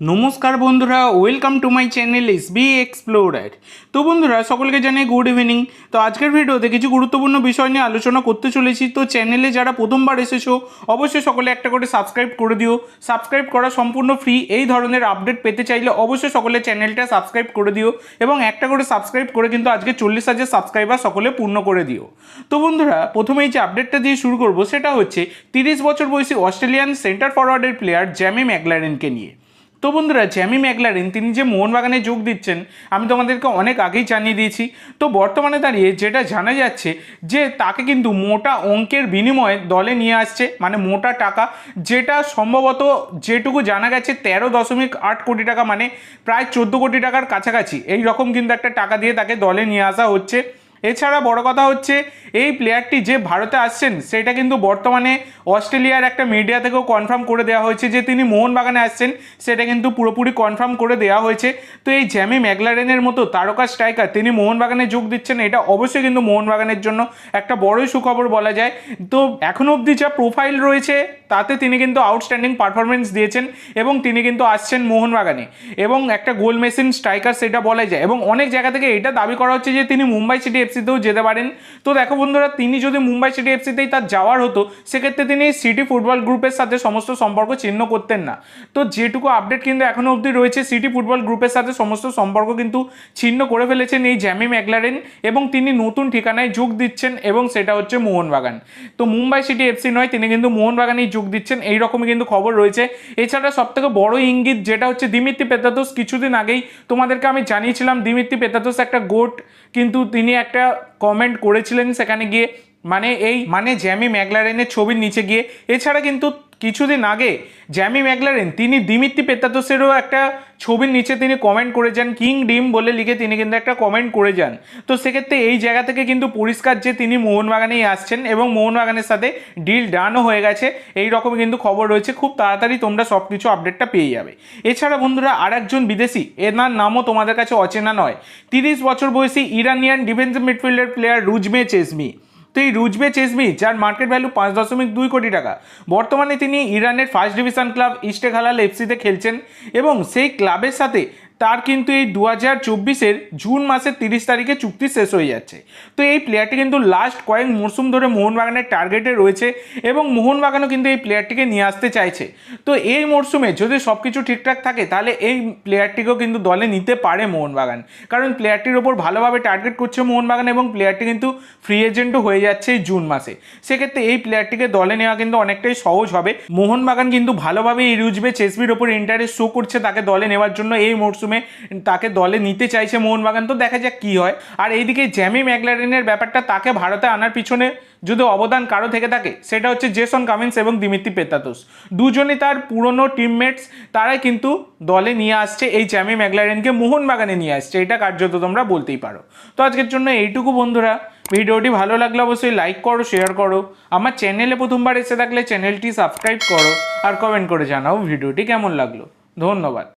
নমস্কার বন্ধুরা welcome to my channel S B explorer তো বন্ধুরা, সকলকে জানাই গুড ইভিনিং তো আজকের ভিডিওতে কিছু গুরুত্বপূর্ণ বিষয় নিয়ে আলোচনা করতে চলেছি। তো চ্যানেলে যারা প্রথমবার এসেছ, অবশ্যই সকলে একটা করে সাবস্ক্রাইব করে দিও। সাবস্ক্রাইব করা সম্পূর্ণ ফ্রি এই ধরনের আপডেট পেতে চাইলে অবশ্যই সকলে চ্যানেলটা সাবস্ক্রাইব করে দিও এবং একটা করে সাবস্ক্রাইব করে কিন্তু আজকে চল্লিশ হাজার সাবস্ক্রাইবার সকলে পূর্ণ করে দিও। তো বন্ধুরা প্রথমেই যে আপডেটটা দিয়ে শুরু করব, সেটা হচ্ছে তিরিশ বছর বয়সী অস্ট্রেলিয়ান সেন্টার ফরওয়ার্ডের প্লেয়ার জ্যামি ম্যাকলারেনকে নিয়ে। তো বন্ধুরা, জ্যামি ম্যাকলারিন, তিনি যে মোহনবাগানে যোগ দিচ্ছেন, আমি তোমাদেরকে অনেক আগেই জানিয়ে দিয়েছি। তো বর্তমানে দাঁড়িয়ে যেটা জানা যাচ্ছে যে তাকে কিন্তু মোটা অঙ্কের বিনিময়ে দলে নিয়ে আসছে মানে মোটা টাকা, যেটা সম্ভবত যেটুকু জানা গেছে তেরো দশমিক আট কোটি টাকা মানে প্রায় চোদ্দ কোটি টাকার কাছাকাছি। এই রকম কিন্তু একটা টাকা দিয়ে তাকে দলে নিয়ে আসা হচ্ছে। এছাড়া বড় কথা হচ্ছে, এই প্লেয়ারটি যে ভারতে আসছেন, সেটা কিন্তু বর্তমানে অস্ট্রেলিয়ার একটা মিডিয়া থেকেও কনফার্ম করে দেওয়া হয়েছে যে তিনি মোহনবাগানে আসছেন, সেটা কিন্তু পুরোপুরি কনফার্ম করে দেওয়া হয়েছে। তো এই জ্যামি ম্যাগলারেনের মতো তারকা স্ট্রাইকার তিনি মোহনবাগানে যোগ দিচ্ছেন, এটা অবশ্যই কিন্তু মোহনবাগানের জন্য একটা বড়ই সুখবর বলা যায়। তো এখনও অবধি যা প্রোফাইল রয়েছে, তাতে তিনি কিন্তু আউটস্ট্যান্ডিং পারফরমেন্স দিয়েছেন এবং তিনি কিন্তু আসছেন মোহনবাগানে। এবং একটা গোল মেশিন স্ট্রাইকার সেটা বলা যায়। এবং অনেক জায়গা থেকে এটা দাবি করা হচ্ছে যে তিনি মুম্বাই সিটি এফসিতেও যেতে পারেন। তো দেখো বন্ধুরা, তিনি যদি মুম্বাই সিটি এফসিতেই তার যাওয়ার হতো, সেক্ষেত্রে তিনি সিটি ফুটবল গ্রুপের সাথে সমস্ত সম্পর্ক চিহ্ন করতেন না। তো যেটুকু আপডেট কিন্তু এখনও অবধি রয়েছে, সিটি ফুটবল গ্রুপের সাথে সমস্ত সম্পর্ক কিন্তু ছিন্ন করে ফেলেছেন এই জ্যামি ম্যাকলারেন এবং তিনি নতুন ঠিকানায় যোগ দিচ্ছেন এবং সেটা হচ্ছে মোহনবাগান। তো মুম্বাই সিটি এফসি নয়, তিনি কিন্তু মোহনবাগানেই যোগ দিচ্ছেন, এই রকমই কিন্তু খবর রয়েছে। এছাড়া সব থেকে বড় ইঙ্গিত যেটা হচ্ছে দিমিত্রি পেতাতোস কিছুদিন আগেই তোমাদেরকে আমি জানিয়েছিলাম দিমিত্রি পেতাতোস একটা গোট কিন্তু তিনি একটা কমেন্ট করেছিলেন সেখানে গিয়ে মানে এই মানে জ্যামি ম্যাগলারেনের ছবির নিচে গিয়ে। এছাড়া কিন্তু কিছুদিন আগে জ্যামি ম্যাকলারেন, তিনি দিমিত্রি পেতাতোসেরও একটা ছবির নিচে তিনি কমেন্ট করে যান কিং ডিম বলে লিখে তিনি কিন্তু একটা কমেন্ট করে যান। তো সেক্ষেত্রে এই জায়গা থেকে কিন্তু পরিষ্কার যে তিনি মোহনবাগানেই আসছেন এবং মোহনবাগানের সাথে ডিল ডানও হয়ে গেছে, এই রকম কিন্তু খবর রয়েছে। খুব তাড়াতাড়ি তোমরা সব কিছু আপডেটটা পেয়ে যাবে। এছাড়া বন্ধুরা আর একজন বিদেশি, এনার নামও তোমাদের কাছে অচেনা নয়। তিরিশ বছর বয়সী Iranian defence midfielder player Roozbeh Cheshmi. এই রুজবে চেসমি, যার মার্কেট ভ্যালু পাঁচ দশমিক দুই কোটি টাকা। বর্তমানে তিনি ইরানের ফার্স্ট ডিভিশন ক্লাব ইস্টেঘালাল এফসিতে খেলছেন এবং সেই ক্লাবের সাথে তার কিন্তু এই দু হাজার চব্বিশের জুন মাসের তিরিশ তারিখে চুক্তি শেষ হয়ে যাচ্ছে। তো এই প্লেয়ারটি কিন্তু লাস্ট কয়েক মরশুম ধরে মোহনবাগানের টার্গেটে রয়েছে এবং মোহনবাগানও কিন্তু এই প্লেয়ারটিকে নিয়ে আসতে চাইছে। তো এই মরশুমে যদি সব কিছু ঠিকঠাক থাকে, তাহলে এই প্লেয়ারটিকেও কিন্তু দলে নিতে পারে মোহনবাগান। কারণ প্লেয়ারটির ওপর ভালোভাবে টার্গেট করছে মোহনবাগান এবং প্লেয়ারটি কিন্তু ফ্রি এজেন্টও হয়ে যাচ্ছে এই জুন মাসে। সেক্ষেত্রে এই প্লেয়ারটিকে দলে নেওয়া কিন্তু অনেকটাই সহজ হবে। মোহনবাগান কিন্তু ভালোভাবে এই রুজবে চেসবির ওপর ইন্টারেস্ট শো করছে তাকে দলে নেওয়ার জন্য এই মরশুমে তাকে দলে নিতে চাইছে মোহনবাগান। তো দেখা যাক কী হয়। আর এইদিকে জ্যামি ম্যাকলারেনের ব্যাপারটা তাকে ভারতে আনার পিছনে যদি অবদান কারও থেকে থাকে, সেটা হচ্ছে জেসন কামিন্স এবং দিমিত্রি পেতাতোস দুজনে তার পুরনো টিমমেটস তারাই কিন্তু দলে নিয়ে আসছে এই জ্যামি ম্যাকলারেনকে মোহনবাগানে নিয়ে আসছে। এটা কার্যত তোমরা বলতেই পারো। তো আজকের জন্য এইটুকু বন্ধুরা। ভিডিওটি ভালো লাগলে অবশ্যই লাইক করো শেয়ার করো। আমার চ্যানেলে প্রথমবার এসে থাকলে চ্যানেলটি সাবস্ক্রাইব করো। আর কমেন্ট করে জানাও ভিডিওটি কেমন লাগল। ধন্যবাদ।